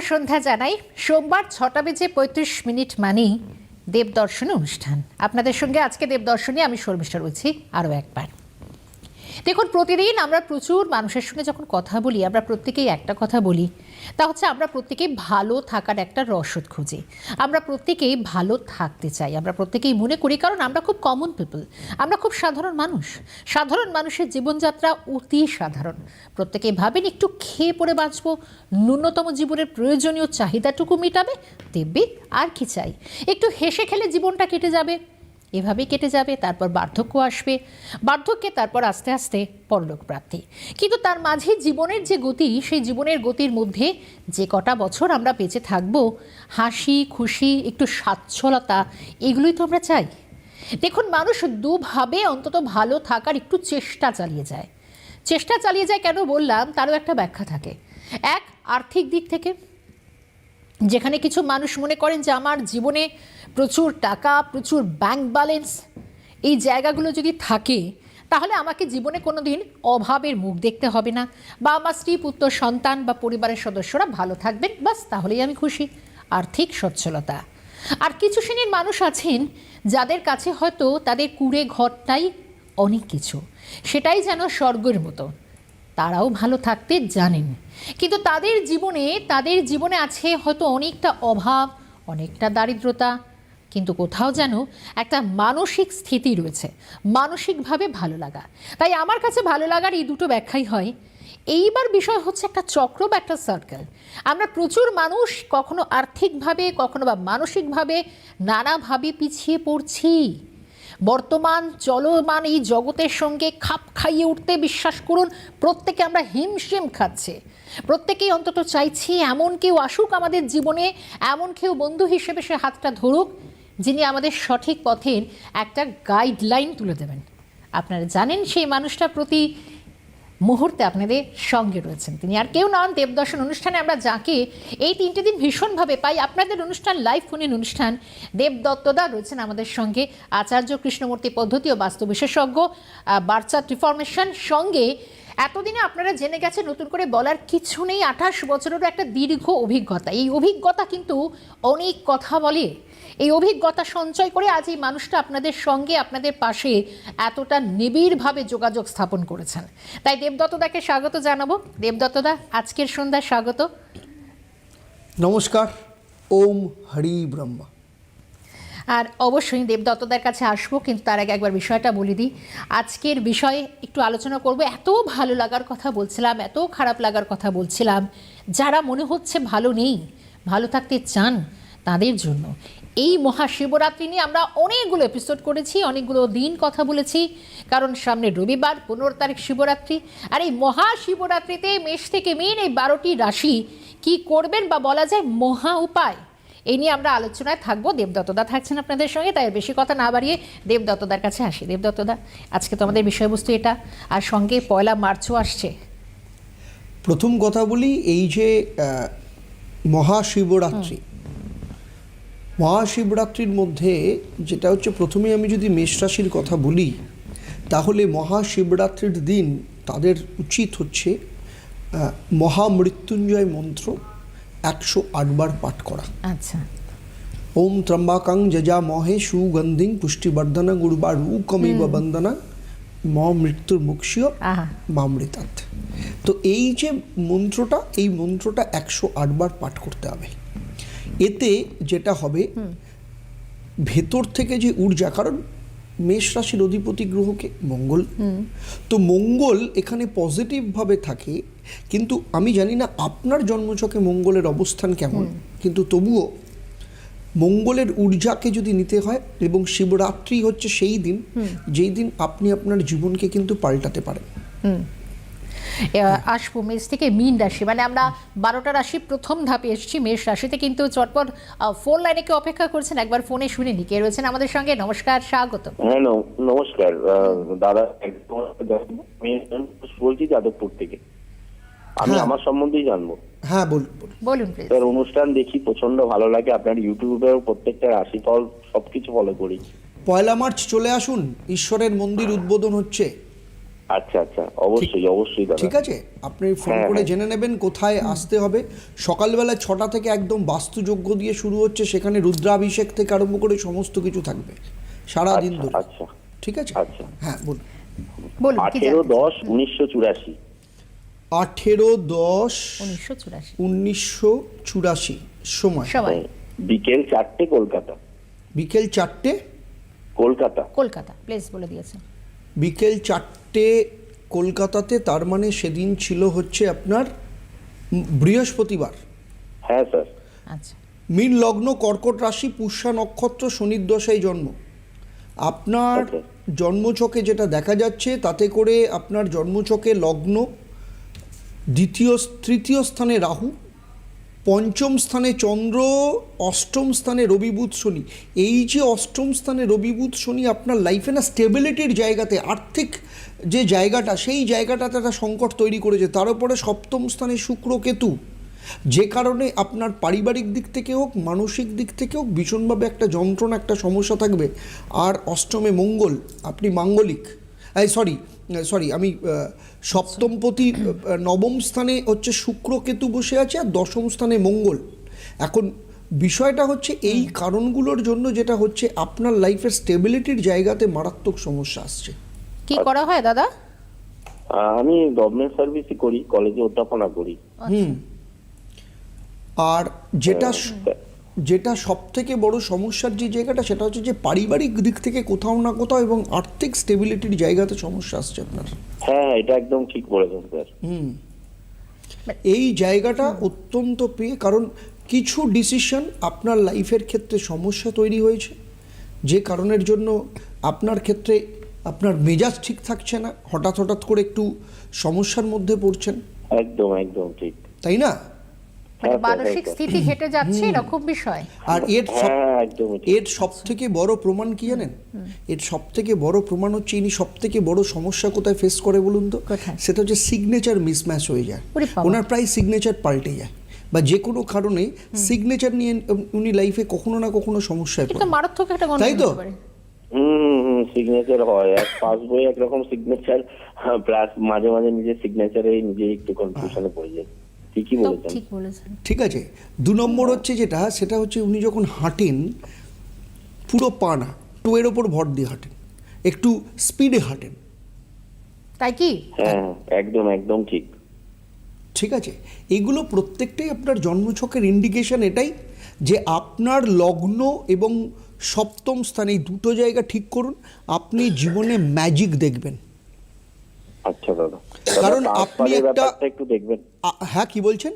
সন্ধ্যা জানাই। সোমবার ছটা বেজে পঁয়ত্রিশ মিনিট মানেই দেবদর্শনী অনুষ্ঠান। আপনাদের সঙ্গে আজকে দেবদর্শনী, আমি শর্মিষ্ঠা রয়েছি। আরও একবার। দেখুন, প্রতিদিন আমরা প্রচুর মানুষের সঙ্গে যখন কথা বলি, আমরা প্রত্যেকেই একটা কথা বলি। তা হচ্ছে আমরা প্রত্যেকেই ভালো থাকার একটা রসদ খুঁজি। আমরা প্রত্যেকেই ভালো থাকতে চাই। আমরা প্রত্যেকেই মনে করি, কারণ আমরা খুব কমন পিপল আমরা খুব সাধারণ মানুষ। সাধারণ মানুষের জীবনযাত্রা অতি সাধারণ। প্রত্যেকেই ভাবেন, একটু খেয়ে পড়ে বাঁচবো। ন্যূনতম জীবনের প্রয়োজনীয় চাহিদাটুকু মেটাবে দেখবি আর কি চাই? একটু হেসে খেলে জীবনটা কেটে যাবে। এভাবেই কেটে যাবে, তারপর বার্ধক্য আসবে। বার্ধক্যে তারপর আস্তে আস্তে পরলোক প্রাপ্তি। কিন্তু তার মাঝে জীবনের যে গতি, সেই জীবনের গতির মধ্যে যে কটা বছর আমরা বেঁচে থাকব, হাসি, খুশি, একটু স্বাচ্ছলতা, এগুলোই তো আমরা চাই। দেখুন, মানুষ দুভাবে অন্তত ভালো থাকার একটু চেষ্টা চালিয়ে যায়। চেষ্টা চালিয়ে যায় কেন বললাম? তারও একটা ব্যাখ্যা থাকে। এক, আর্থিক দিক থেকে। যেখানে কিছু মানুষ মনে করেন যে, আমার জীবনে প্রচুর টাকা, প্রচুর ব্যাংক ব্যালেন্স এই জায়গাগুলো যদি থাকে, তাহলে আমাকে জীবনে কোনো দিন অভাবের মুখ দেখতে হবে না। বা আমার স্ত্রী, পুত্র, সন্তান বা পরিবারের সদস্যরা ভালো থাকবেন বাস তাহলেই আমি খুশি। আর্থিক সচ্ছলতা। আর কিছু শ্রেণির মানুষ আছেন, যাদের কাছে হয়তো তাদের কুড়ে ঘরটাই অনেক কিছু। সেটাই যেন স্বর্গের মতো। তারাও ভালো থাকতে জানেন। কিন্তু তাদের জীবনে তাদের জীবনে আছে হয়তো অনেকটা অভাব, অনেকটা দারিদ্রতা কিন্তু কোথাও যেন একটা মানসিক স্থিতি রয়েছে, মানসিকভাবে ভালো লাগা। তাই আমার কাছে ভালো লাগার এই দুটো ব্যাখ্যাই হয়। এইবার বিষয় হচ্ছে একটা চক্র বা একটা সার্কেল আমরা প্রচুর মানুষ কখনো আর্থিকভাবে, কখনো বা মানসিকভাবে নানাভাবে পিছিয়ে পড়ছি। বর্তমান চলমান এই জগতের সঙ্গে খাপ খাইয়ে উঠতে বিশ্বাস করুন, প্রত্যেকে আমরা হিমশিম খাচ্ছে। প্রত্যেকেই অন্তত চাইছি এমন কেউ আসুক আমাদের জীবনে, এমন কেউ বন্ধু হিসেবে সে হাতটা ধরুক। যিনি আমাদের সঠিক পথের একটা গাইডলাইন তুলে দেবেন। আপনারা জানেন সেই মানুষটা প্রতি মুহূর্তে আপনাদের সঙ্গে রয়েছেন। তিনি আর কেউ নন, দেবদর্শন অনুষ্ঠানে আমরা যাকে এই তিনটে দিন ভীষণভাবে পাই। আপনাদের অনুষ্ঠান লাইভ ফোনের অনুষ্ঠান দেবদত্তদা রয়েছেন আমাদের সঙ্গে। আচার্য কৃষ্ণমূর্তি পদ্ধতি ও বাস্তু বিশেষজ্ঞ বার্চা ট্রিফরমেশন সঙ্গে এতদিনে আপনারা জেনে গেছেন, নতুন করে বলার কিছু নেই। আঠাশ বছরেরও একটা দীর্ঘ অভিজ্ঞতা। এই অভিজ্ঞতা কিন্তু অনেক কথা বলে। এই অভিজ্ঞতা সঞ্চয় করে আজ এই মানুষটা আপনাদের সঙ্গে আপনাদের পাশে এতটা নিবিড়ভাবে যোগাযোগ স্থাপন করেছেন। তাই দেবদত্তদাকে স্বাগত জানাব। দেবদত্তদা আজকের সন্ধ্যায় স্বাগত। নমস্কার ওম হরি ব্রহ্মা। আর অবশ্যই দেবদত্তদার কাছে আসব কিন্তু তার আগে একবার বিষয়টা বলে দিই। আজকের বিষয়ে একটু আলোচনা করব। এত ভালো লাগার কথা বলছিলাম এত খারাপ লাগার কথা বলছিলাম। যারা মনে হচ্ছে ভালো নেই ভালো থাকতে চান তাদের জন্য এই মহাশিবরাত্রি নিয়ে আমরা অনেকগুলো এপিসোড করেছি, অনেকগুলো দিন কথা বলেছি। কারণ সামনে রবিবার, পনেরো তারিখ শিবরাত্রি। আর এই মহাশিবরাত্রিতে মেষ থেকে মেন এই বারোটি রাশি কি করবেন বা বলা যায় মহা উপায়? এই নিয়ে আমরা আলোচনায় থাকব। দেবদত্তদা থাকছেন আপনাদের সঙ্গে, তাই বেশি কথা না বাড়িয়ে দেবদত্তদার কাছে আসি। দেবদত্তদা, আজকে তো আমাদের বিষয়বস্তু এটা। আর সঙ্গে পয়লা মার্চও আসছে। প্রথম কথা বলি, এই যে মহাশিবরাত্রি মহাশিবরাত্রির মধ্যে যেটা হচ্ছে প্রথমে আমি যদি মেষ রাশির কথা বলি তাহলে মহাশিবরাত্রির দিন তাদের উচিত হচ্ছে মহামৃত্যুঞ্জয় মন্ত্র একশো আটবার পাঠ করা। আচ্ছা। ওম ত্রম্বাকাং যজা মহে সুগন্ধিং পুষ্টিবর্ধন গুরুবারু কমিব বন্দনা ম মৃত্যুর মুক্ষীয় মামৃতাত তো এই যে মন্ত্রটা এই মন্ত্রটা একশো আটবার পাঠ করতে হবে। এতে যেটা হবে ভেতর থেকে যে ঊর্জা কারণ মেষ রাশির অধিপতি গ্রহকে মঙ্গল। তো মঙ্গল এখানে পজিটিভভাবে থাকে কিন্তু আমি জানি না আপনার জন্মচকে মঙ্গলের অবস্থান কেমন। কিন্তু তবুও মঙ্গলের ঊর্জাকে যদি নিতে হয় এবং শিবরাত্রি হচ্ছে সেই দিন যেই দিন আপনি আপনার জীবনকে কিন্তু পাল্টাতে পারেন। আসব। মেষ থেকে মীন রাশি মানে আমরা বারোটা রাশি প্রথম ধাপে এসেছি মেষ রাশিতে কিন্তু চটপট ফোন লাইনে কেউ অপেক্ষা করছেন একবার ফোনে শুনে নি কে রয়েছেন আমাদের সঙ্গে? নমস্কার স্বাগত। হ্যাঁ নমস্কার আহ, দাদা আমি বলছি যাদবপুর থেকে। আমি হ্যাঁ। আমার সম্বন্ধেই জানব। হ্যাঁ বলুন বলুন। বলুন স্যার অনুষ্ঠান দেখি প্রচণ্ড ভালো লাগে। আপনার ইউটিউবেও প্রত্যেকটা রাশিফল সবকিছু ফলো করি। পয়লা মার্চ চলে আসুন ঈশ্বরের মন্দির উদ্বোধন হচ্ছে। আচ্ছা আচ্ছা। অবশ্যই অবশ্যই দাদা। ঠিক আছে? আপনি ফোন হ্যাঁ, করে হ্যাঁ। জেনে নেবেন কোথায় আসতে হবে। সকালবেলা ছটা থেকে একদম বাস্তুযোগ্য দিয়ে শুরু হচ্ছে। সেখানে রুদ্রাভিষেক থেকে আরম্ভ করে সমস্ত কিছু থাকবে। সারা দিন আচ্ছা, ধরে। আচ্ছা। ঠিক আছে? আচ্ছা। হ্যাঁ বলুন। বলুন আঠেরো দশ উনিশশো চুরাশি। আঠেরো দশ উনিশশো চুরাশি। উনিশশো চুরাশি সময়। সবাই বিকেল চারটে কলকাতা। বিকেল চারটে? কলকাতা। কলকাতা প্লেস বলে দিয়েছেন। বিকেল চারটে কলকাতাতে তার মানে সেদিন ছিল হচ্ছে আপনার বৃহস্পতিবার। হ্যাঁ স্যার। আচ্ছা। মীন লগ্ন কর্কট রাশি পুষ্যা নক্ষত্র শনির দশায় জন্ম। আপনার. জন্মছকে যেটা দেখা যাচ্ছে তাতে করে আপনার জন্মছকে লগ্ন দ্বিতীয় তৃতীয় স্থানে রাহু পঞ্চম স্থানে চন্দ্র, অষ্টম স্থানে রবি বুধ শনি। এই যে অষ্টম স্থানে রবি বুধ শনি আপনার লাইফে না স্টেবিলিটির জায়গাতে, আর্থিক যে জায়গাটা, সেই জায়গাটাতে একটা সংকট তৈরি করেছে। তার উপরে সপ্তম স্থানে শুক্র কেতু। যে কারণে আপনার পারিবারিক দিক থেকে হোক, মানসিক দিক থেকে হোক, ভীষণভাবে একটা যন্ত্রণা, একটা সমস্যা থাকবে। আর অষ্টমে মঙ্গল, আপনি মাঙ্গলিক। সরি সরি আমি আহ, সপ্তমপতি নবম স্থানে হচ্ছে শুক্র কেতু বসে আছে আর দশম স্থানে মঙ্গল। এখন বিষয়টা হচ্ছে এই কারণগুলোর জন্য যেটা হচ্ছে আপনার লাইফের স্টেবিলিটির জায়গাতে মারাত্মক সমস্যা আসছে। কি করা হয় দাদা? আমি গভর্নমেন্ট সার্ভিসই করি কলেজে অধ্যাপনা করি। হুম। আর যেটা। যেটা সব থেকে বড় সমস্যার যে জায়গাটা সেটা হচ্ছে যে পারিবারিক দিক থেকে কোথাও না কোথাও এবং আর্থিক স্টেবিলিটির জায়গাতে সমস্যা আসছে আপনার। হ্যাঁ এটা একদম ঠিক বলেছেন স্যার। হুম। এই জায়গাটা অত্যন্ত প্রিয় কারণ কিছু ডিসিশন আপনার লাইফের ক্ষেত্রে সমস্যা তৈরি হয়েছে। যে কারণের জন্য আপনার ক্ষেত্রে আপনার মেজাজ ঠিক থাকছে না হঠাৎ হঠাৎ করে একটু সমস্যার মধ্যে পড়ছেন। একদম একদম ঠিক। তাই না? মানে হ্যাঁ, মানসিক হ্যাঁ, স্থিতি ঘেটে যাচ্ছে এরকম বিষয়। আর এর সব হ্যাঁ এর সব থেকে বড় প্রমাণ কি জানেন? এর সব থেকে বড় প্রমাণ হচ্ছে ইনি সব থেকে বড় সমস্যা কোথায় ফেস করে বলুন তো? সেটা হচ্ছে সিগনেচার মিসম্যাচ হয়ে যায়। ওনার প্রায় সিগনেচার পাল্টে যায়। বা যে কোনো কারণে সিগনেচার নিয়ে উনি লাইফে কখনো না কখনো সমস্যায় পড়েন। মারাত্মক একটা তাই তো? সিগনেচার হয়। এক পাস বই একরকম সিগনেচার প্লাস মাঝে মাঝে নিজের সিগনেচারে নিজে একটু কনফিউশনে পড়ে যায়। ঠিকই বলেছেন। ঠিক বলেছেন। ঠিক আছে। দু নম্বর হচ্ছে যেটা সেটা হচ্ছে উনি যখন হাঁটেন পুরো পা না টোয়ের ওপর ভর দিয়ে হাঁটেন। একটু স্পিডে হাঁটেন। তাই কি? হ্যাঁ একদম একদম ঠিক। ঠিক আছে। এগুলো প্রত্যেকটাই আপনার জন্মছকের ইন্ডিকেশন এটাই যে আপনার লগ্ন এবং সপ্তম স্থানে এই দুটো জায়গা ঠিক করুন আপনি জীবনে ম্যাজিক দেখবেন। আচ্ছা দাদা। কারণ আপনি একটা- একটু দেখবেন। হ্যাঁ কি বলছেন?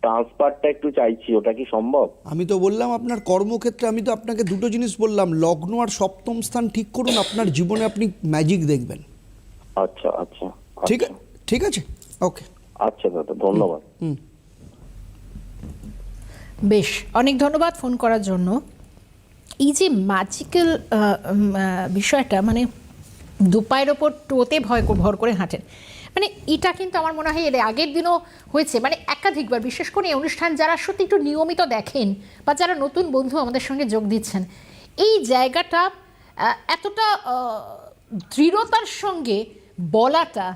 ট্রান্সফারটা একটু চাইছি ওটা কি সম্ভব? আমি তো বললাম আপনার কর্মক্ষেত্রে আমি তো আপনাকে দুটো জিনিস বললাম। লগ্ন আর সপ্তম স্থান ঠিক করুন আপনার জীবনে আপনি ম্যাজিক দেখবেন। আচ্ছা আচ্ছা ঠিক আচ্ছা। ঠিক আছে? ওকে আচ্ছা দাদা ধন্যবাদ। হুম বেশ অনেক ধন্যবাদ ফোন করার জন্য। এই যে ম্যাজিক্যাল বিষয়টা মানে দুপায়ের ওপর টোতে ভয় কো- ভর করে হাঁটেন। মানে এটা কিন্তু আমার মনে হয় এর আগের দিনও হয়েছে। মানে একাধিকবার বিশেষ করে এই অনুষ্ঠান যারা সত্যি একটু নিয়মিত দেখেন বা যারা নতুন বন্ধু আমাদের সঙ্গে যোগ দিচ্ছেন এই জায়গাটা এতটা দৃঢ়তার সঙ্গে বলাটা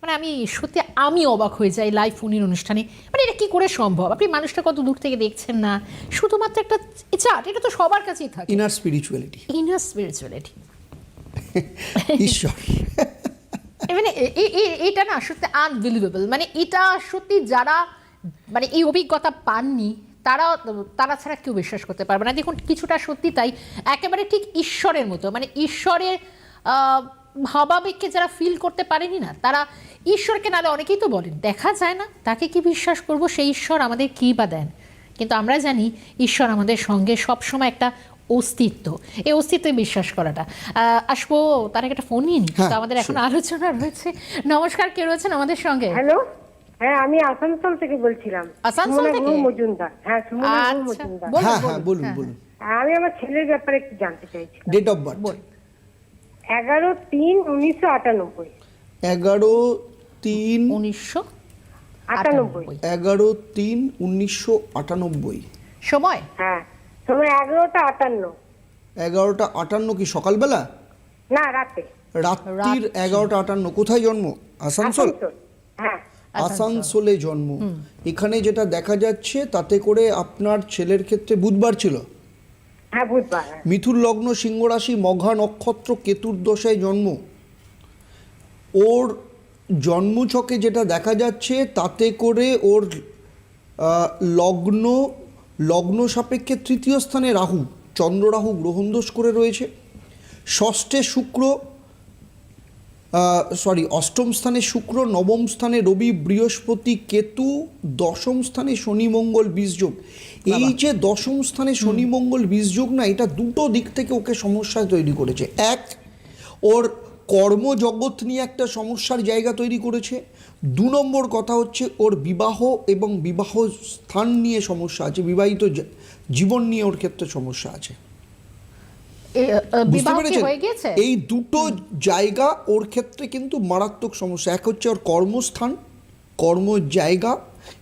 মানে আমি সত্যি আমি অবাক হয়ে যাই লাইভ ফোনের অনুষ্ঠানে। মানে এটা কী করে সম্ভব? আপনি মানুষটা কত দূর থেকে দেখছেন না? শুধুমাত্র একটা চার্ট এটা তো সবার কাছেই থাকে। ইনার স্পিরিচুয়ালিটি ইনার স্পিরিচুয়ালিটি ঈশ্বর। মানে এটা না সত্যি আনবিলিভেবল মানে এটা সত্যি যারা মানে এই অভিজ্ঞতা পাননি, তারা তারা ছাড়া কেউ বিশ্বাস করতে পারবে না। দেখুন, কিছুটা সত্যি তাই। একেবারে ঠিক ঈশ্বরের মতো। মানে ঈশ্বরের ভাবাবেগকে যারা ফিল করতে পারেনি না, তারা ঈশ্বরকে নালে অনেকেই তো বলেন, দেখা যায় না, তাকে কি বিশ্বাস করব? সেই ঈশ্বর আমাদের কী বা দেন? কিন্তু আমরা জানি, ঈশ্বর আমাদের সঙ্গে সবসময় একটা অস্তিত্ব। এই অস্তিত্বে বিশ্বাস করাটা। আসব তার একটা ফোন নিয়ে নিই হ্যাঁ, তো আমাদের এখন আলোচনা রয়েছে। নমস্কার কে রয়েছেন আমাদের সঙ্গে? হ্যালো হ্যাঁ আমি আসানসোল থেকে বলছিলাম। আসানসোল থেকে? মজুমদার। হ্যাঁ সুমনা আচ্ছা। মজুমদার। হ্যাঁ হ্যাঁ বলুন, বলুন বলুন। আমি আমার ছেলের ব্যাপারে একটু জানতে চাইছি ডেট অফ বার্থ বল। এগারো তিন উনিশশো আটানব্বই। এগারো তিন উনিশশো আটানব্বই। এগারো তিন উনিশশো আটানব্বই। সময়? হ্যাঁ। সময় এগারোটা আটান্ন। এগারোটা আটান্ন কি সকালবেলা? না রাতে। রাত্রির এগারোটা আটান্ন। কোথায় জন্ম? আসানসোল? আসানসোল হ্যাঁ। আসানসোলে। জন্ম। এখানে যেটা দেখা যাচ্ছে তাতে করে আপনার ছেলের ক্ষেত্রে বুধবার ছিল। হ্যাঁ বুধবার হ্যাঁ। মিথুন লগ্ন সিংহ রাশি মঘা নক্ষত্র কেতুর দশায় জন্ম। ওর জন্মছকে যেটা দেখা যাচ্ছে তাতে করে ওর আহ, লগ্ন লগ্ন সাপেক্ষে তৃতীয় স্থানে রাহু চন্দ্র রাহু গ্রহণ দোষ করে রয়েছে। ষষ্ঠে শুক্র সরি অষ্টম স্থানে শুক্র নবম স্থানে রবি বৃহস্পতি কেতু দশম স্থানে শনি মঙ্গল বীজযোগ এই যে দশম স্থানে শনি মঙ্গল বীজযোগ না এটা দুটো দিক থেকে ওকে সমস্যা তৈরি করেছে। এক ওর কর্মজগৎ নিয়ে একটা সমস্যার জায়গা তৈরি করেছে। দু নম্বর কথা হচ্ছে ওর বিবাহ এবং বিবাহ স্থান নিয়ে সমস্যা আছে বিবাহিত জীবন নিয়ে ওর ক্ষেত্রে সমস্যা আছে। বুঝতে পেরেছেন? এই দুটো জায়গা ওর ক্ষেত্রে কিন্তু মারাত্মক সমস্যা। এক হচ্ছে ওর কর্মস্থান কর্ম জায়গা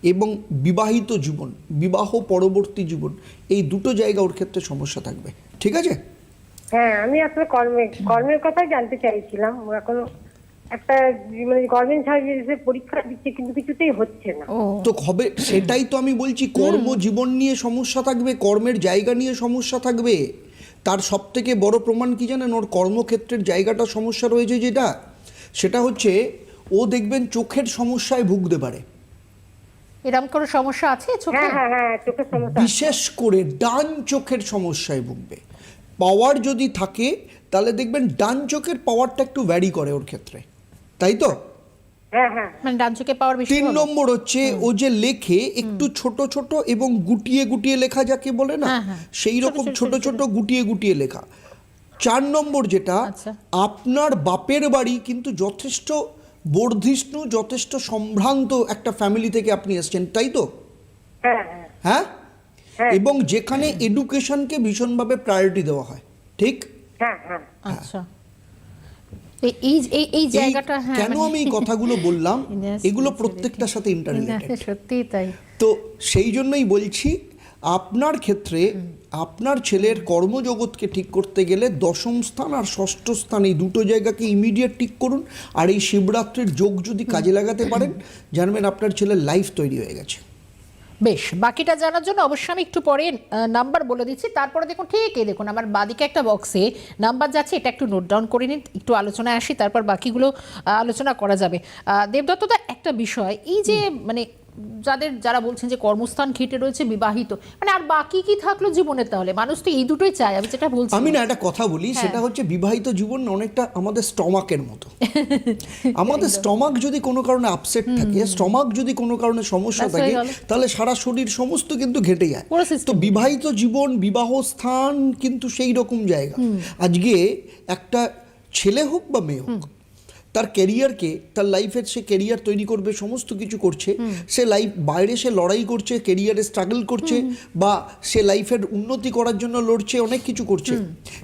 এবং বিবাহিত জীবন বিবাহ পরবর্তী জীবন। এই দুটো জায়গা ওর ক্ষেত্রে সমস্যা থাকবে। ঠিক আছে? হ্যাঁ আমি আসলে কর্মে কর্মের কথাই জানতে চাইছিলাম। এখন একটা মানে গভর্নমেন্ট সার্ভিসে পরীক্ষা দিচ্ছে কিন্তু কিছুতেই হচ্ছে না। তো হবে সেটাই তো আমি বলছি কর্মজীবন নিয়ে সমস্যা থাকবে কর্মের জায়গা নিয়ে সমস্যা থাকবে। তার সব থেকে বড় প্রমাণ কি জানেন? ওর কর্মক্ষেত্রের জায়গাটা সমস্যা রয়েছে যেটা সেটা হচ্ছে ও দেখবেন চোখের সমস্যায় ভুগতে পারে। এরকম কোনো সমস্যা আছে চোখে? হ্যাঁ হ্যাঁ হ্যাঁ চোখের সমস্যা আছে। বিশেষ করে ডান চোখের সমস্যায় ভুগবে। পাওয়ার যদি থাকে তাহলে দেখবেন ডান চোখের পাওয়ারটা একটু ভ্যারি করে ওর ক্ষেত্রে। তাই তো? হ্যাঁ হ্যাঁ। মানে ডান চোখে পাওয়ার বেশি তিন নম্বর হচ্ছে ও যে লেখে একটু ছোট ছোট এবং গুটিয়ে গুটিয়ে লেখা যাকে বলে না হ্যাঁ। সেই ছোট রকম ছোট ছোট গুটিয়ে গুটিয়ে লেখা। চার নম্বর যেটা আচ্ছা। আপনার বাপের বাড়ি কিন্তু যথেষ্ট বর্ধিষ্ণু যথেষ্ট সম্ভ্রান্ত একটা ফ্যামিলি থেকে আপনি এসেছেন তাই তো? হ্যাঁ হ্যাঁ হ্যাঁ। হ্যাঁ। এবং যেখানে এডুকেশনকে ভীষণভাবে প্রায়োরিটি দেওয়া হয় ঠিক? হ্যাঁ হ্যাঁ। আচ্ছা। এই- এই এই এই এই জায়গাটা হ্যাঁ কেন আমি এই কথাগুলো বললাম? এগুলো প্রত্যেকটার সাথে ইন্টাররিলেটেড সত্যিই তাই। তো সেই জন্যই বলছি আপনার ক্ষেত্রে আপনার ছেলের কর্মজগৎকে ঠিক করতে গেলে দশম স্থান আর ষষ্ঠ স্থান এই দুটো জায়গাকে ইমিডিয়েট ঠিক করুন। আর এই শিবরাত্রির যোগ যদি কাজে লাগাতে পারেন জানবেন আপনার ছেলের লাইফ তৈরি হয়ে গেছে। বেশ বাকিটা জানার জন্য অবশ্যই আমি একটু পরে নাম্বার বলে দিচ্ছি। তারপরে দেখুন ঠিক এই দেখুন আমার বাদিকে একটা বক্সে নাম্বার যাচ্ছে এটা একটু নোট ডাউন করে নিন একটু আলোচনায় আসি তারপর বাকিগুলো আলোচনা করা যাবে। দেবদত্ত দেবদত্তদা একটা বিষয় এই যে মানে যাদের যারা বলছেন যে কর্মস্থান ঘেটে রয়েছে বিবাহিত। মানে আর বাকি কি থাকল জীবনে তাহলে? মানুষ তো এই দুটোই চায় আমি যেটা বলছি। আমি না একটা কথা বলি সেটা হচ্ছে বিবাহিত জীবন অনেকটা আমাদের স্টমাকের মতো। আমাদের স্টমাক যদি কোনো কারণে আপসেট থাকে স্টমাক যদি কোনো কারণে সমস্যা থাকে তাহলে সারা শরীর সমস্ত কিন্তু ঘেটে যায়। তো বিবাহিত জীবন বিবাহ স্থান কিন্তু সেই রকম জায়গা। আজকে একটা ছেলে হোক বা মেয়ে হোক তার ক্যারিয়ারকে তার লাইফের সে ক্যারিয়ার তৈরি করবে সমস্ত কিছু করছে। সে লাইফ বাইরে সে লড়াই করছে কেরিয়ারে স্ট্রাগল করছে বা সে লাইফের উন্নতি করার জন্য লড়ছে অনেক কিছু করছে।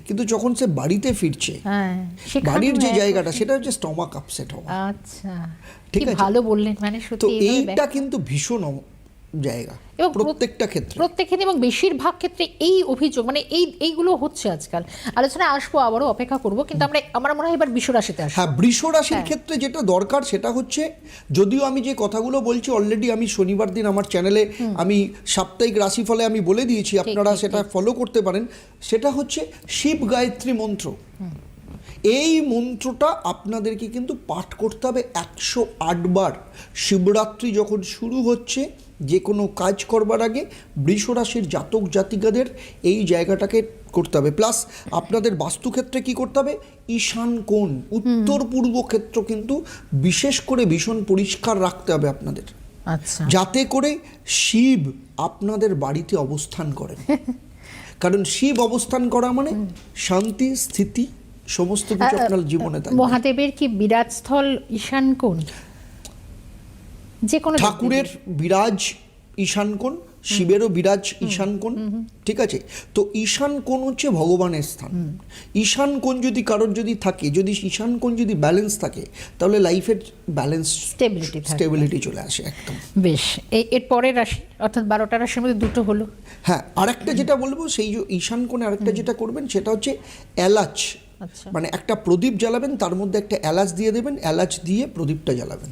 কিন্তু যখন সে বাড়িতে ফিরছে হ্যাঁ বাড়ির যে জায়গাটা সেটা হচ্ছে স্টমাক আপসেট হওয়া। আচ্ছা। ঠিক আছে। ভালো বললেন মানে তো সত্যি এইটা কিন্তু ভীষণ জায়গা এবং প্রত্যেকটা ক্ষেত্রে। প্রত্যেক ক্ষেত্রে এবং বেশিরভাগ ক্ষেত্রে এই অভিযোগ মানে এই এইগুলো হচ্ছে আজকাল। আলোচনায় আসব আবারও অপেক্ষা করব কিন্তু আমরা আমার মনে হয় এবার বিশ্বরাশিতে আসব। হ্যাঁ বৃষ রাশির হ্যাঁ। ক্ষেত্রে যেটা দরকার সেটা হচ্ছে যদিও আমি যে কথাগুলো বলছি অলরেডি আমি শনিবার দিন আমার চ্যানেলে আমি সাপ্তাহিক রাশিফলে আমি বলে দিয়েছি আপনারা সেটা ফলো করতে পারেন। সেটা হচ্ছে শিব গায়ত্রী মন্ত্র। এই মন্ত্রটা আপনাদেরকে কিন্তু পাঠ করতে হবে একশো আটবার শিবরাত্রি যখন শুরু হচ্ছে যে কোনো কাজ করবার আগে বৃষ রাশির জাতক জাতিকাদের এই জায়গাটাকে করতে হবে। প্লাস আপনাদের বাস্তুক্ষেত্রে কি করতে হবে? ঈশান কোণ উত্তর পূর্ব ক্ষেত্র কিন্তু বিশেষ করে ভীষণ পরিষ্কার রাখতে হবে আপনাদের। আচ্ছা। যাতে করে শিব আপনাদের বাড়িতে অবস্থান করেন। কারণ শিব অবস্থান করা মানে শান্তি স্থিতি সমস্ত কিছু আপনার জীবনে থাকবে। মহাদেবের কি বিরাজস্থল ঈশান কোণ? যে কোনো ঠাকুরের বিরাজ ঈশান কোণ শিবেরও বিরাজ ঈশান কোণ ঠিক আছে? তো ঈশান কোণ হচ্ছে ভগবানের স্থান। ঈশান কোণ যদি কারোর যদি থাকে যদি ঈশান কোণ যদি ব্যালেন্স থাকে তাহলে লাইফের ব্যালেন্স স্টেবিলিটি স্টেবিলিটি চলে আসে একদম। বেশ। এই এর পরের রাশি অর্থাৎ বারোটা রাশির মধ্যে দুটো হলো। হ্যাঁ আরেকটা যেটা বলব সেই যে ঈশান কোণে আরেকটা যেটা করবেন সেটা হচ্ছে এলাচ। আচ্ছা। মানে একটা প্রদীপ জ্বালাবেন তার মধ্যে একটা এলাচ দিয়ে দেবেন এলাচ দিয়ে প্রদীপটা জ্বালাবেন।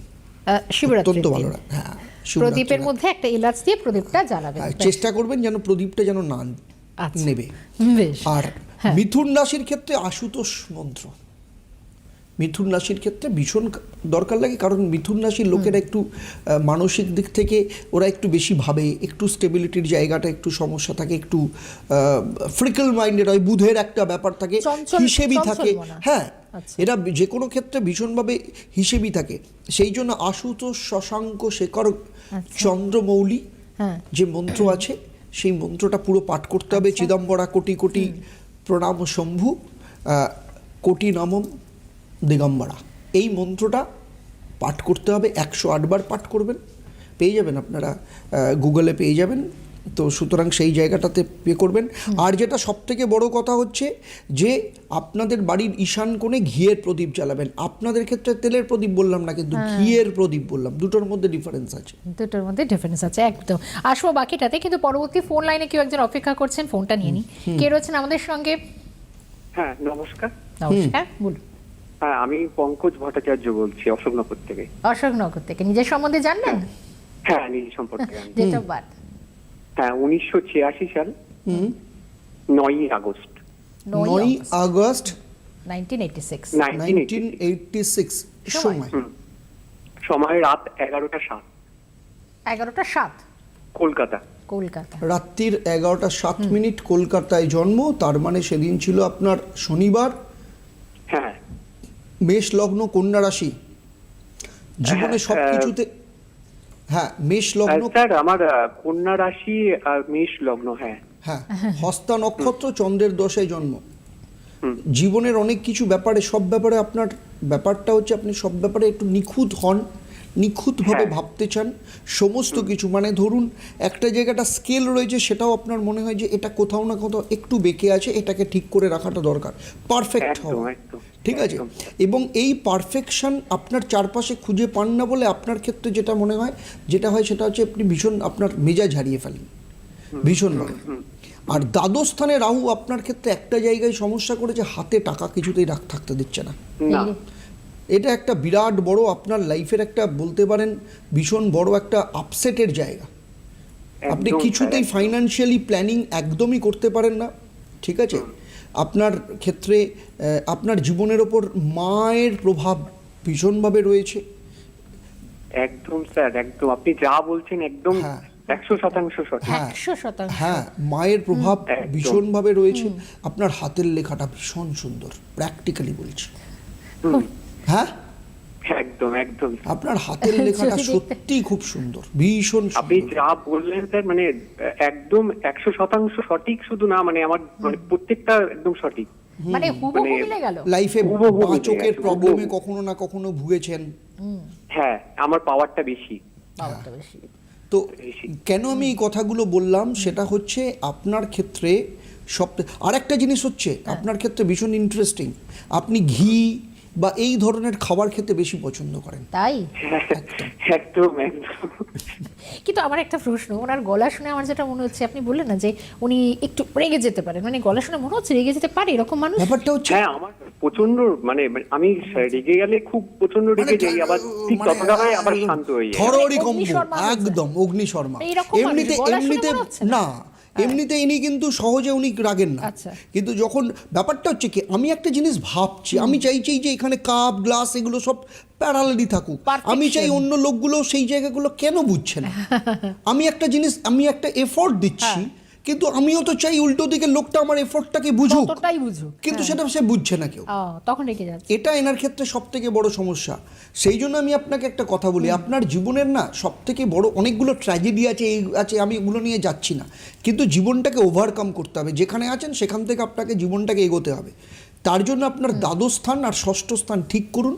ভালো। হ্যাঁ প্রদীপের মধ্যে একটা এলাচ দিয়ে প্রদীপটা জ্বালাবেন। চেষ্টা করবেন যেন প্রদীপটা যেন না আচ্ছা। নেবে। আর হ্যাঁ। মিথুন রাশির ক্ষেত্রে আশুতোষ মন্ত্র। মিথুন রাশির ক্ষেত্রে ভীষণ দরকার লাগে কারণ মিথুন রাশির লোকেরা একটু মানসিক দিক থেকে ওরা একটু বেশি ভাবে একটু স্টেবিলিটির জায়গাটা একটু সমস্যা থাকে একটু ফ্রিকল মাইন্ডেড হয় বুধের একটা ব্যাপার থাকে চঞ্চল- হিসেবি চঞ্চল থাকে। হ্যাঁ। এরা যে কোনো ক্ষেত্রে ভীষণভাবে হিসেবি থাকে। সেই জন্য আশুতোষ শশাঙ্ক শেখর আচ্ছা। চন্দ্রমৌলি হ্যাঁ। যে মন্ত্র আছে সেই মন্ত্রটা পুরো পাঠ করতে হবে। চিদম্বরা কোটি কোটি প্রণাম শম্ভু কোটি নমম দিগম্বরা। এই মন্ত্রটা পাঠ করতে হবে। একশো আটবার পাঠ করবেন। পেয়ে যাবেন আপনারা গুগলে পেয়ে যাবেন। তো সুতরাং সেই জায়গাটাতে পে করবেন। আর যেটা সব থেকে বড় কথা হচ্ছে যে আপনাদের বাড়ির ঈশান কোণে ঘিয়ের প্রদীপ জ্বালাবেন। আপনাদের ক্ষেত্রে তেলের প্রদীপ বললাম না কিন্তু ঘিয়ের প্রদীপ বললাম। দুটোর মধ্যে ডিফারেন্স আছে। দুটোর মধ্যে ডিফারেন্স আছে একদম। আসব বাকিটাতে কিন্তু পরবর্তী ফোন লাইনে কেউ একজন অপেক্ষা করছেন ফোনটা নিয়ে নি কে রয়েছেন আমাদের সঙ্গে? হ্যাঁ নমস্কার। নমস্কার বলুন। হ্যাঁ আমি পঙ্কজ ভট্টাচার্য বলছি অশোকনগর থেকে। অশোকনগর থেকে। নিজের সম্বন্ধে জানলেন হ্যাঁ নিজ সম্পর্কে আমি। ডেট অফ বার্থ হ্যাঁ উনিশশো ছিয়াশি সাল নয়ই আগস্ট। নয় August. Nineteen eighty six. Nineteen eighty সময়। সময়। রাত এগারোটা সাত। এগারোটা সাত? কলকাতা। কলকাতা। রাত্রির এগারোটা সাত মিনিট কলকাতায় জন্ম তার মানে সেদিন ছিল আপনার শনিবার। হ্যাঁ। মেষ লগ্ন কন্যা রাশি। জীবনে হ্যাঁ, সব কিছুতে হ্যাঁ মেষ লগ্ন স্যার আমার কন্যা রাশি আর মেষ লগ্ন হ্যাঁ। হ্যাঁ হস্তা নক্ষত্র চন্দ্রের দশায় জন্ম। জীবনের অনেক কিছু ব্যাপারে সব ব্যাপারে আপনার ব্যাপারটা হচ্ছে আপনি সব ব্যাপারে একটু নিখুঁত হন। নিখুঁতভাবে হ্যাঁ। ভাবতে চান সমস্ত কিছু মানে ধরুন একটা জায়গাটা স্কেল রয়েছে সেটাও আপনার মনে হয় যে এটা কোথাও না কোথাও একটু বেঁকে আছে এটাকে ঠিক করে রাখাটা দরকার। পারফেক্ট হওয়া। ঠিক আছে? এবং এই পারফেকশন আপনার চারপাশে খুঁজে পান না বলে আপনার ক্ষেত্রে যেটা মনে হয় যেটা হয় সেটা হচ্ছে আপনি ভীষণ আপনার মেজাজ হারিয়ে ফেলেন। ভীষণভাবে আর দ্বাদশ স্থানে রাহু আপনার ক্ষেত্রে একটা জায়গায় সমস্যা করেছে হাতে টাকা কিছুতেই রাখ থাকতে দিচ্ছে না। এটা একটা বিরাট বড় আপনার লাইফের একটা বলতে পারেন ভীষণ বড় একটা আপসেটের জায়গা। আপনি কিছুতেই ফাইন্যান্সিয়ালি প্ল্যানিং একদমই করতে পারেন না ঠিক আছে? আপনার ক্ষেত্রে আপনার জীবনের ওপর মায়ের প্রভাব ভীষণভাবে রয়েছে। একদম স্যার একদম। আপনি যা বলছেন একদম হ্যাঁ। একশো শতাংশ সঠিক। হ্যাঁ। হ্যাঁ মায়ের প্রভাব। ভীষণভাবে রয়েছে। আপনার হাতের লেখাটা ভীষণ সুন্দর প্র্যাকটিক্যালি বলছি। হ্যাঁ? একদম একদম। আপনার হাতের লেখাটা সত্যিই খুব সুন্দর ভীষণ আপনি যা বললেন স্যার মানে একদম একশো শতাংশ সঠিক শুধু না মানে আমার মানে প্রত্যেকটা একদম সঠিক। মানে হুবহু মানে- মিলে গেল। লাইফে হুবহু চোখের প্রবলেমে কখনো না কখনো ভুগেছেন। হ্যাঁ আমার পাওয়ারটা বেশি। বাবাটা বেশি। তো কেন আমি এই কথাগুলো বললাম? সেটা হচ্ছে আপনার ক্ষেত্রে সব আরেকটা জিনিস হচ্ছে আপনার ক্ষেত্রে ভীষণ ইন্টারেস্টিং আপনি ঘি বা এই ধরনের খাবার খেতে বেশি পছন্দ করেন? তাই? একদম। কিন্তু আমার একটা প্রশ্ন ওনার গলা শুনে আমার যেটা মনে হচ্ছে আপনি বললেন না যে উনি একটু রেগে যেতে পারেন মানে গলা শুনে মনে হচ্ছে রেগে যেতে পারে এরকম মানুষ? ব্যাপারটা হচ্ছে হ্যাঁ আমার প্রচণ্ড মানে মানে আমি রেগে গেলে খুব প্রচণ্ড রেগে যাই আবার ঠিক মানে ততটা হয় আবার শান্ত হয়ে যায় থরোরি মানে কম্প একদম এইরকম মানুষ, এমনিতে এমনিতে না। না এমনিতে ইনি কিন্তু সহজে উনি রাগেন না। আচ্ছা। কিন্তু যখন ব্যাপারটা হচ্ছে কি আমি একটা জিনিস ভাবছি আমি চাইছি যে এখানে কাপ গ্লাস এগুলো সব প্যারালালি থাকুক। আমি চাই অন্য লোকগুলো সেই জায়গাগুলো কেন বুঝছে না? আমি একটা জিনিস আমি একটা এফোর্ট দিচ্ছি হ্যাঁ। কিন্তু আমিও তো চাই উল্টো দিকে লোকটা আমার এফোর্টটাকে বুঝুক। ততটাই বুঝুক কিন্তু হ্যাঁ। সেটা সে বুঝছে না কেউ। তখন রেগে যাচ্ছে। এটা এনার ক্ষেত্রে সব থেকে বড় সমস্যা। সেই জন্য আমি আপনাকে একটা কথা বলি আপনার জীবনের না সব থেকে বড় অনেকগুলো ট্র্যাজেডি আছে এই আছে আমি এগুলো নিয়ে যাচ্ছি না। কিন্তু জীবনটাকে ওভারকাম করতে হবে। যেখানে আছেন সেখান থেকে আপনাকে জীবনটাকে এগোতে হবে। তার জন্য আপনার দ্বাদশ স্থান আর ষষ্ঠ স্থান ঠিক করুন।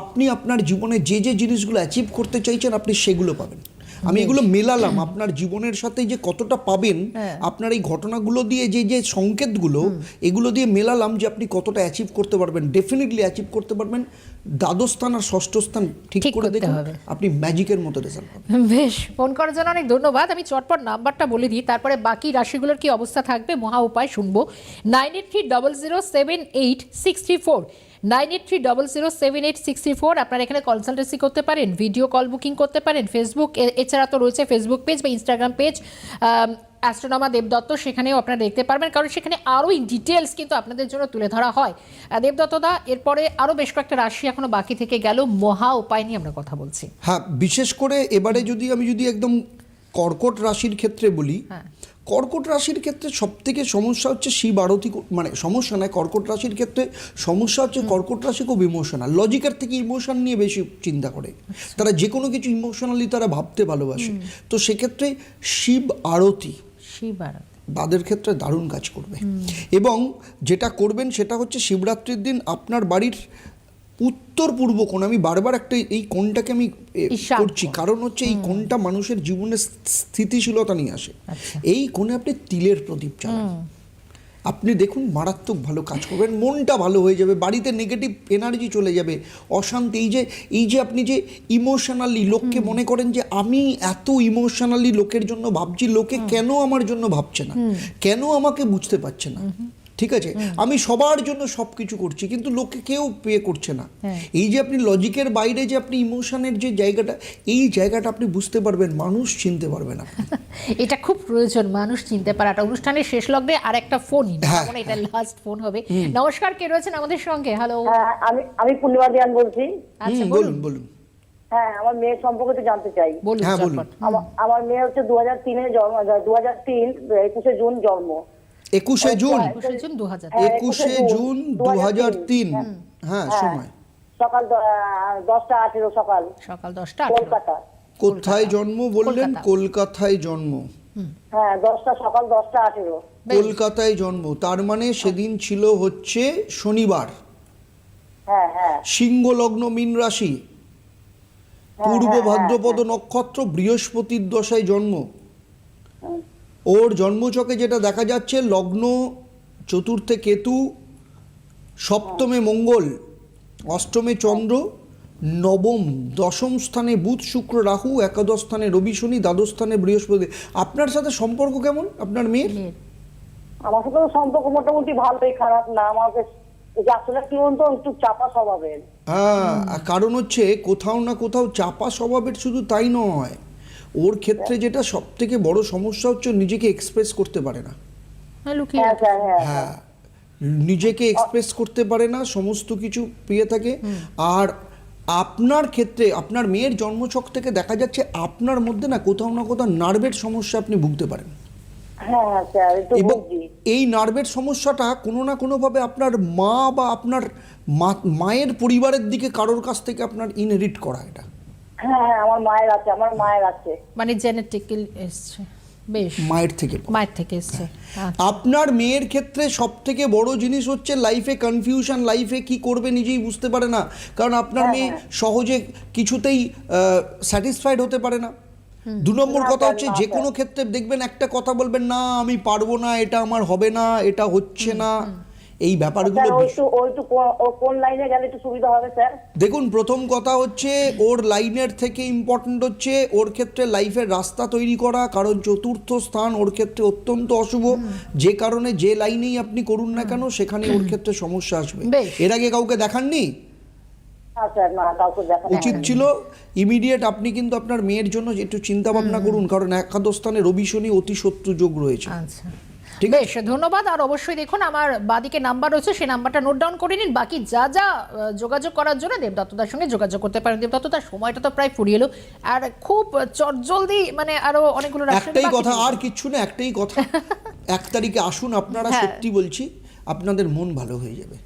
আপনি আপনার জীবনে যে যে জিনিসগুলো অ্যাচিভ করতে চাইছেন আপনি সেগুলো পাবেন। আমি এগুলো মেলালাম আপনার জীবনের সাথে যে কতটা পাবেন হ্যাঁ। আপনার এই ঘটনাগুলো দিয়ে যে যে সংকেতগুলো এগুলো দিয়ে মেলালাম যে আপনি কতটা অ্যাচিভ করতে পারবেন ডেফিনেটলি অ্যাচিভ করতে পারবেন দ্বাদশ স্থান আর ষষ্ঠ স্থান ঠিক করে দেখুন হবে। আপনি ম্যাজিকের মতো রেজাল্ট পাবেন। বেশ ফোন করার জন্য অনেক ধন্যবাদ আমি চটপট নাম্বারটা বলে দিই তারপরে বাকি রাশিগুলোর কি অবস্থা থাকবে মহা উপায় শুনব। Nine eight three double zero seven eight six three four nine eight three double zero seven eight six three four আপনারা এখানে কনসালটেন্সি করতে পারেন ভিডিও কল বুকিং করতে পারেন ফেসবুক এছাড়া তো রয়েছে ফেসবুক পেজ বা ইনস্টাগ্রাম পেজ অ্যাস্ট্রোনমা দেবদত্ত সেখানেও আপনারা দেখতে পারবেন কারণ সেখানে আরও ডিটেলস কিন্তু আপনাদের জন্য তুলে ধরা হয় দেবদত্ত দা এরপরে আরও বেশ কয়েকটা রাশি এখনও বাকি থেকে গেল মহা উপায় নিয়ে আমরা কথা বলছি হ্যাঁ বিশেষ করে এবারে যদি আমি যদি একদম কর্কট রাশির ক্ষেত্রে বলি হ্যাঁ। কর্কট রাশির ক্ষেত্রে সব থেকে সমস্যা হচ্ছে শিব আরতি মানে সমস্যা নয় কর্কট রাশির ক্ষেত্রে সমস্যা হচ্ছে কর্কট রাশি খুব ইমোশনাল লজিকের থেকে ইমোশন নিয়ে বেশি চিন্তা করে। তারা যে কোনো কিছু ইমোশনালি তারা ভাবতে ভালোবাসে। তো সেক্ষেত্রে শিব আরতি শিবার তাদের ক্ষেত্রে দারুণ কাজ করবে। এবং যেটা করবেন সেটা হচ্ছে শিবরাত্রির দিন আপনার বাড়ির উত্তর পূর্ব কোণ আমি বারবার একটা এই কোণটাকে আমি করছি। কারণ হচ্ছে এই কোণটা মানুষের জীবনে স্থিতিশীলতা নিয়ে আসে। আচ্ছা। এই কোণে আপনি তিলের প্রদীপ চালান আপনি দেখুন মারাত্মক ভালো কাজ করবেন মনটা ভালো হয়ে যাবে বাড়িতে নেগেটিভ এনার্জি চলে যাবে অশান্তি। এই যে এই যে আপনি যে ইমোশনালি লোককে মনে করেন যে আমি এত ইমোশনালি লোকের জন্য ভাবছি লোকে কেন আমার জন্য ভাবছে না? কেন আমাকে বুঝতে পারছে না? ঠিক আছে? আমি সবার জন্য সব কিছু করছি কিন্তু লোকে কেউ পে করছে না। হ্যাঁ। এই যে আপনি লজিকের বাইরে যে আপনি ইমোশনের যে জায়গাটা এই জায়গাটা আপনি বুঝতে পারবেন মানুষ চিনতে পারবে না। এটা খুব প্রয়োজন মানুষ চিনতে পারাটা অনুষ্ঠানের শেষ লগ্নে আর একটা ফোন হ্যাঁ, এটা লাস্ট ফোন হবে। নমস্কার কে রয়েছেন আমাদের সঙ্গে? হ্যালো হ্যাঁ আমি আমি পূর্ণিমা দিয়ান বলছি। আচ্ছা বলুন। বলুন হ্যাঁ আমার মেয়ের সম্পর্কে একটু জানতে চাই। বলুন হ্যাঁ, বলুন। চটপট। আমার আমার মেয়ে হচ্ছে দু হাজার তিনে জন্ম দু হাজার তিন একুশে জুন জন্ম। একুশে জুন। একুশে জুন দু হাজার হ্যাঁ, একুশে জুন দু হাজার তিন। হ্যাঁ সময়। সকাল দশটা আঠেরো সকাল। সকাল দশটা আঠেরো। কলকাতা। কোথায় জন্ম বললেন? কলকাতায় জন্ম। হ্যাঁ দশটা সকাল দশটা আঠেরো। কলকাতায় জন্ম। তার মানে সেদিন ছিল হচ্ছে শনিবার। হ্যাঁ হ্যাঁ। সিংহ লগ্ন মীন রাশি। পূর্ব ভাদ্রপদ নক্ষত্র বৃহস্পতির দশায় জন্ম। ওর জন্মচকে যেটা দেখা যাচ্ছে লগ্ন চতুর্থে কেতু সপ্তমে মঙ্গল অষ্টমে চন্দ্র নবম দশম স্থানে বুধ শুক্র রাহু একাদশ স্থানে রবি শনি দ্বাদশ স্থানে বৃহস্পতি। আপনার সাথে সম্পর্ক কেমন? আপনার মেয়ের। আমার সাথে তো সম্পর্ক মোটামুটি ভালোই খারাপ না আমাকে যে আসলে কি একটু চাপা স্বভাবের। হ্যাঁ আর কারণ হচ্ছে কোথাও না কোথাও চাপা স্বভাবের শুধু তাই নয়। ওর ক্ষেত্রে যেটা সব থেকে বড় সমস্যা হচ্ছে নিজেকে এক্সপ্রেস করতে পারে না। হ্যাঁ লুকিয়ে হ্যাঁ হ্যাঁ হ্যাঁ। নিজেকে এক্সপ্রেস করতে পারে না সমস্ত কিছু পেয়ে থাকে। আর আপনার ক্ষেত্রে আপনার মেয়ের জন্মছক থেকে দেখা যাচ্ছে আপনার মধ্যে না কোথাও না কোথাও নার্ভের সমস্যা আপনি ভুগতে পারেন। এবং এই নার্ভের সমস্যাটা কোনো না কোনোভাবে আপনার মা বা আপনার মা- মায়ের পরিবারের দিকে কারোর কাছ থেকে আপনার ইনহেরিট করা এটা। হ্যাঁ হ্যাঁ আমার মায়ের আছে আমার মায়ের আছে। মানে জেনেটিক্যাল এসছে। বেশ। মায়ের থেকে মায়ের থেকে এসছে। আচ্ছা। আপনার মেয়ের ক্ষেত্রে সব থেকে বড় জিনিস হচ্ছে লাইফে কনফিউশন লাইফে কি করবে নিজেই বুঝতে পারে না। কারণ আপনার মেয়ে সহজে কিছুতেই স্যাটিসফাইড হতে পারে না। দু নম্বর কথা হচ্ছে যে কোনো ক্ষেত্রে দেখবেন একটা কথা বলবেন না আমি পারব না এটা আমার হবে না এটা হচ্ছে না। এই ব্যাপারগুলো স্যার ওই ভীষণ- একটু ওই একটু কো- ও কোন লাইনে গেলে একটু সুবিধা হবে স্যার? দেখুন প্রথম কথা হচ্ছে ওর লাইনের থেকে ইম্পর্ট্যান্ট হচ্ছে ওর ক্ষেত্রে লাইফের রাস্তা তৈরি করা কারণ চতুর্থ স্থান ওর ক্ষেত্রে অত্যন্ত অশুভ। যে কারণে যে লাইনেই আপনি করুন না কেন সেখানে ওর ক্ষেত্রে সমস্যা আসবে। এর আগে কাউকে দেখাননি? হ্যাঁ স্যার না কাউকে দেখা উচিত ছিল ইমিডিয়েট আপনি কিন্তু আপনার মেয়ের জন্য একটু চিন্তা ভাবনা করুন কারণ একাদশ স্থানে রবি শনি অতি শত্রু যোগ রয়েছে। আচ্ছা। ঠিক বেশ ধন্যবাদ। আর অবশ্যই দেখুন আমার বাদিকে নাম্বার রয়েছে সেই নাম্বারটা নোট ডাউন করে নিন। বাকি যা যা যোগাযোগ করার জন্য দেবদত্তদার সঙ্গে যোগাযোগ করতে পারেন। দেবদত্তদার সময়টা তো প্রায় ফুরিয়ে এলো। আর খুব চটজলদি মানে আরও অনেকগুলো একটাই কথা আর কিচ্ছু না একটাই কথা। এক তারিখে আসুন আপনারা হ্যাঁ। সত্যি বলছি আপনাদের মন ভালো হয়ে যাবে।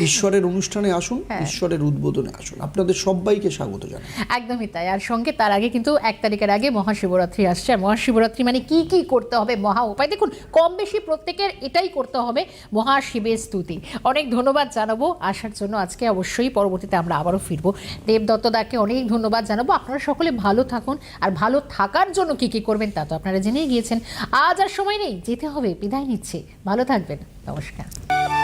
ঈশ্বরের অনুষ্ঠানে আসুন হ্যাঁ। ঈশ্বরের উদ্বোধনে আসুন। আপনাদের সবাইকে স্বাগত জানাই। একদমই তাই। আর সঙ্গে তার আগে কিন্তু এক তারিখের আগে মহাশিবরাত্রি আসছে। আর মহাশিবরাত্রি মানে কি কি করতে হবে? মহা উপায়। দেখুন কম বেশি প্রত্যেকের এটাই করতে হবে। মহাশিবের স্তুতি। অনেক ধন্যবাদ জানাব। আসার জন্য আজকে অবশ্যই পরবর্তীতে আমরা আবারও ফিরবো। দেবদত্ত দাকে অনেক ধন্যবাদ জানাব। আপনারা সকলে ভালো থাকুন। আর ভালো থাকার জন্য কি কি করবেন তা তো আপনারা জেনেই গিয়েছেন। আজ আর সময় নেই। যেতে হবে। বিদায় নিচ্ছে। ভালো থাকবেন। নমস্কার।